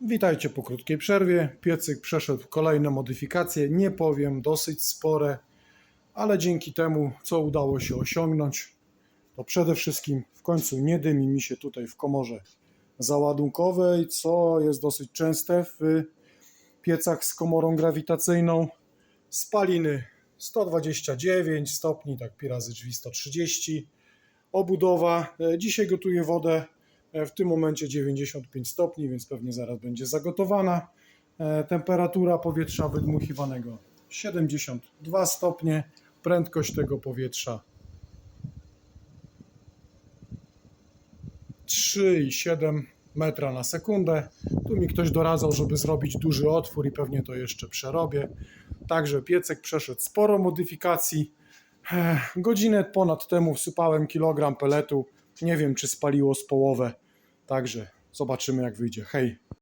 Witajcie po krótkiej przerwie. Piecyk przeszedł kolejne modyfikacje, nie powiem, dosyć spore, ale dzięki temu, co udało się osiągnąć, to przede wszystkim w końcu nie dymi mi się tutaj w komorze załadunkowej, co jest dosyć częste w piecach z komorą grawitacyjną. Spaliny 129 stopni, tak pi razy drzwi 130. Obudowa. E, Dzisiaj gotuję wodę w tym momencie 95 stopni, więc pewnie zaraz będzie zagotowana. E, Temperatura powietrza wydmuchiwanego 72 stopnie. Prędkość tego powietrza 3,7 metra na sekundę. Tu mi ktoś doradzał, żeby zrobić duży otwór i pewnie to jeszcze przerobię. Także piecek przeszedł sporo modyfikacji. Ech, Godzinę ponad temu wsypałem kilogram peletu. Nie wiem, czy spaliło z połowę. Także zobaczymy, jak wyjdzie. Hej.